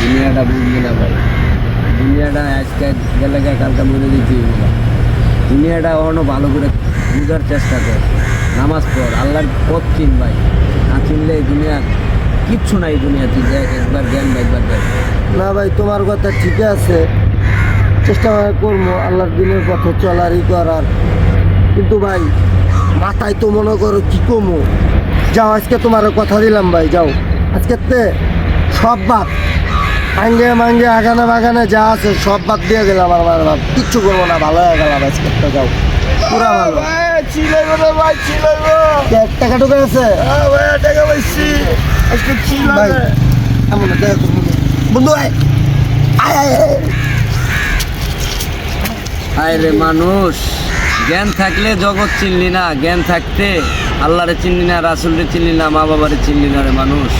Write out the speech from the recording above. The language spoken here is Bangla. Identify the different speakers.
Speaker 1: দুনিয়াটা বুঝবি না ভাই। দুনিয়াটা আজকে গেলে কালকে মনে দিচ্ছি দুনিয়াটা অন্য ভালো করে বুঝার চেষ্টা কর। নামাজ পড়, আল্লাহর পথ চিন ভাই। না চিনলে এই দুনিয়া কিচ্ছু নাই দুনিয়াতে দেখ একবার জ্ঞান বা একবার দেখ
Speaker 2: না ভাই, তোমার কথা ঠিক আছে। চেষ্টা করব, আল্লাহর দিনের পথে চলারই করার। কিন্তু ভাই, মাথায় তো মনে করো কি কমো? যাও, আজকে তোমার কথা দিলাম ভাই, যাও। আজকে সব বাদ আঙ্গে মাঙ্গে আগানে বাগানে যা আছে সব বাদ দিয়ে দিলাম আমার বাপ কিচ্ছু করব না ভালো হয়ে গেলাম আজকে তো যাও। পুরা ভালো। টাকা টুকা আছে
Speaker 3: হ্যাঁ
Speaker 2: বন্ধু আয়। আয় আয় আয়।
Speaker 1: আয় রে মানুষ জ্ঞান থাকলে জগৎ চিনলি না। জ্ঞান থাকতে আল্লাহরে চিনলি না রাসুলরে চিনলি না মা বাবারে চিনলি না রে মানুষ।